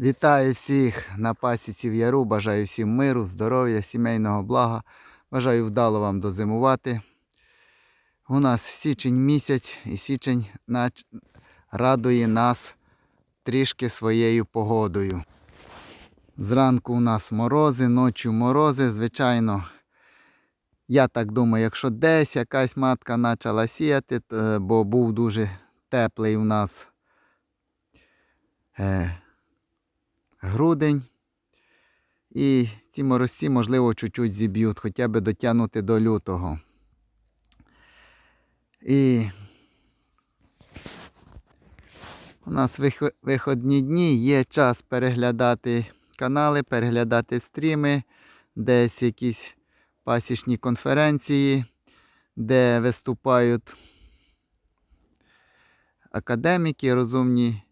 Вітаю всіх на пасіці в яру. Бажаю всім миру, здоров'я, сімейного блага. Бажаю вдало вам дозимувати. У нас січень місяць і січень радує нас трішки своєю погодою. Зранку у нас морози, ночі морози. Звичайно, я так думаю, якщо десь якась матка почала сіяти, бо був дуже теплий у нас. Грудень. І ці морозці, можливо, чуть-чуть зіб'ють, хоча б дотягнути до лютого. І у нас виходні дні, є час переглядати канали, переглядати стріми, десь якісь пасічні конференції, де виступають академіки, розумні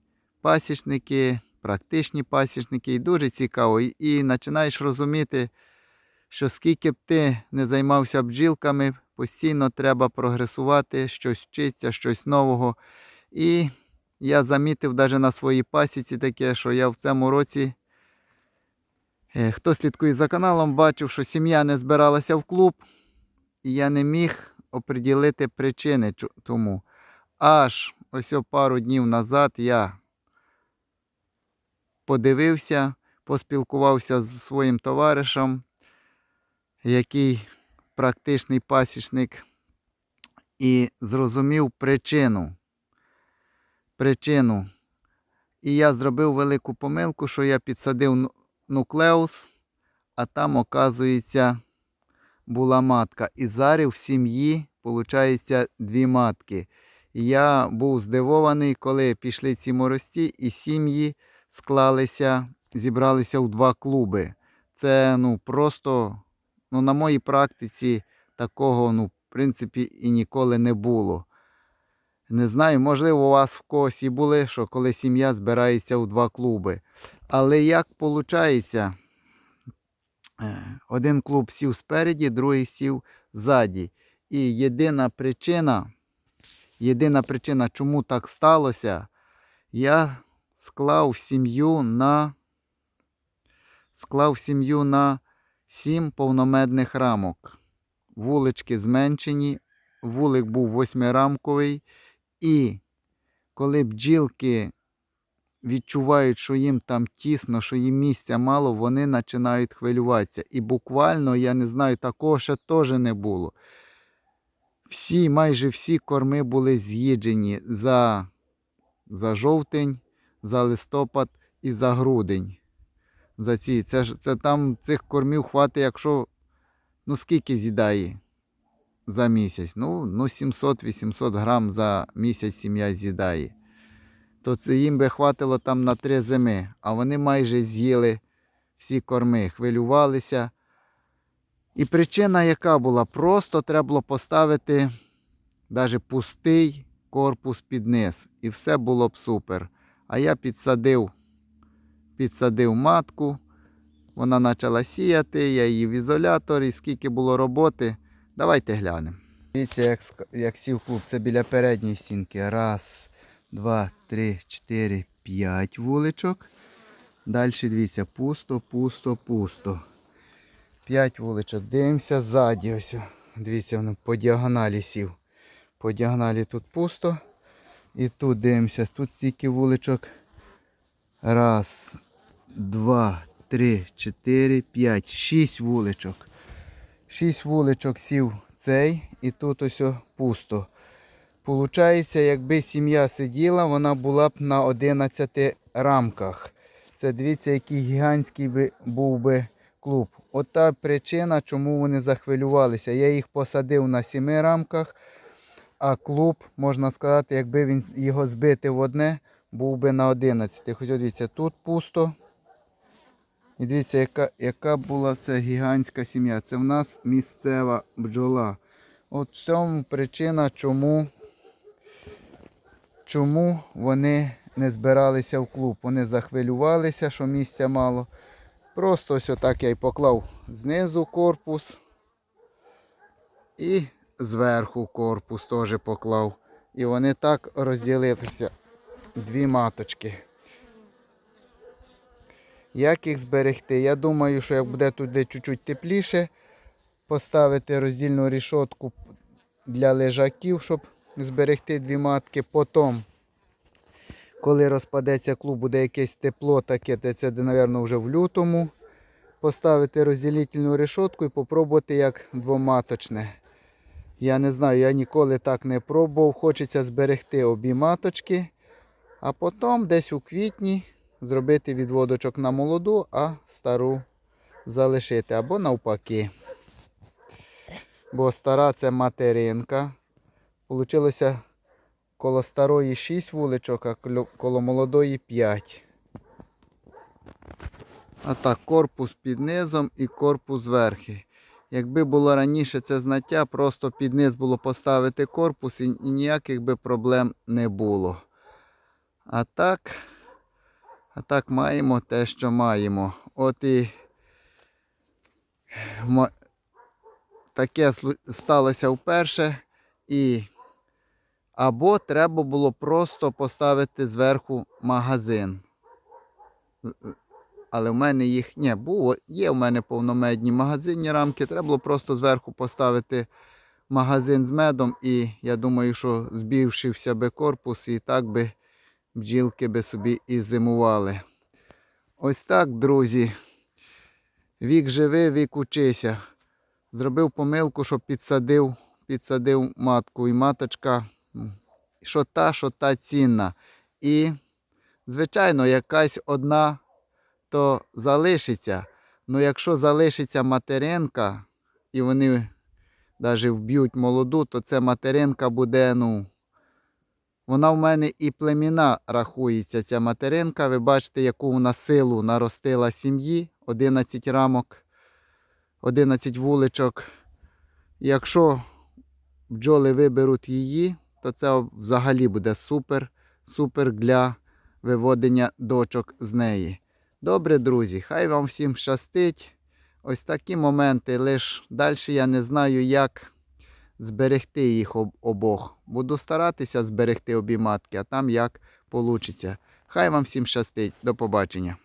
пасічники, практичні пасічники, і дуже цікаво. І, і починаєш розуміти, що скільки б ти не займався бджілками, постійно треба прогресувати, щось вчитися, щось нового. І я замітив навіть на своїй пасіці таке, що я в цьому році, е, хто слідкує за каналом, бачив, що сім'я не збиралася в клуб, і я не міг оприділити причини тому. Аж ось пару днів назад я подивився, поспілкувався з своїм товаришем, який практичний пасічник, і зрозумів причину. Причину. І я зробив велику помилку, що я підсадив ну- нуклеус, а там, оказується, була матка. І зараз в сім'ї, виходить, дві матки. Я був здивований, коли пішли ці морості, і сім'ї склалися, зібралися в два клуби. Це ну, просто ну, на моїй практиці такого, ну, в принципі, і ніколи не було. Не знаю, можливо, у вас в когось і були, що коли сім'я збирається у два клуби. Але як виходить, один клуб сів спереді, другий сів ззаді. І єдина причина, єдина причина, чому так сталося, я склав сім'ю на склав сім'ю на сім повномедних рамок. Вулички зменшені, вулик був восьмирамковий. І коли бджілки відчувають, що їм там тісно, що їм місця мало, вони починають хвилюватися. І буквально, я не знаю, такого ще теж не було. Всі, майже всі корми були з'їджені за, за жовтень, за листопад і за грудень. За ці. Це, це там цих кормів хватить, якщо ну скільки з'їдає за місяць? Ну, ну 700-800 грам за місяць сім'я з'їдає. То це їм би хватило там на три зими, а вони майже з'їли всі корми, хвилювалися. І причина яка була? Просто треба було поставити навіть пустий корпус під низ. І все було б супер. А я підсадив, підсадив матку, вона почала сіяти, я її в ізолятор, і скільки було роботи. Давайте глянемо. Дивіться, як, як сів клуб, це біля передньої стінки. Раз, два, три, чотири, п'ять вуличок. Далі дивіться, пусто, пусто, пусто. П'ять вуличок. Дивимося ззаді. Ось. Дивіться, воно по діагоналі сів. По діагоналі тут пусто. І тут дивимося, тут стільки вуличок. Раз, два, три, чотири, п'ять, шість вуличок. Шість вуличок сів цей і тут ось пусто. Получається, якби сім'я сиділа, вона була б на 11 рамках. Це дивіться, який гігантський би, був би клуб. От та причина, чому вони захвилювалися. Я їх посадив на 7 рамках, а клуб, можна сказати, якби він його збити в одне, був би на 11. Хоч от дивіться, тут пусто. І дивіться, яка, яка була це гігантська сім'я. Це в нас місцева бджола. От в цьому причина, чому, чому вони не збиралися в клуб. Вони захвилювалися, що місця мало. Просто ось отак я й поклав знизу корпус і зверху корпус теж поклав. І вони так розділилися. Дві маточки. Як їх зберегти? Я думаю, що як буде туди чуть-чуть тепліше, поставити роздільну рішотку для лежаків, щоб зберегти дві матки. Потім, коли розпадеться клуб, буде якесь тепло, таке, це, мабуть, вже в лютому. Поставити розділительну решотку і попробувати як двоматочне. Я не знаю, я ніколи так не пробував. Хочеться зберегти обі маточки, а потім десь у квітні зробити відводочок на молоду, а стару залишити. Або навпаки. Бо стара це материнка. Получилося коло старої 6 вуличок, а коло- молодої 5. А так, корпус під низом і корпус зверхи. Якби було раніше це знаття, просто під низ було поставити корпус і, ніяких би проблем не було. А так, а так маємо те, що маємо. От і таке сталося вперше. І або треба було просто поставити зверху магазин. Але в мене їх не було. Є в мене повномедні магазинні рамки. Треба було просто зверху поставити магазин з медом. І я думаю, що збільшився би корпус, і так би бджілки би собі і зимували. Ось так, друзі. Вік живи, вік учися. Зробив помилку, що підсадив, підсадив матку. І маточка, що та, що та цінна. І, звичайно, якась одна то залишиться. Ну якщо залишиться материнка, і вони навіть вб'ють молоду, то ця материнка буде, ну. Вона в мене і племіна рахується, ця материнка. Ви бачите, яку вона силу наростила сім'ї. 11 рамок, 11 вуличок. Якщо бджоли виберуть її, то це взагалі буде супер, супер для виводення дочок з неї. Добре, друзі, хай вам всім щастить. Ось такі моменти. лише далі я не знаю, як зберегти їх обох. Буду старатися зберегти обі матки, а там як вийде. Хай вам всім щастить. До побачення.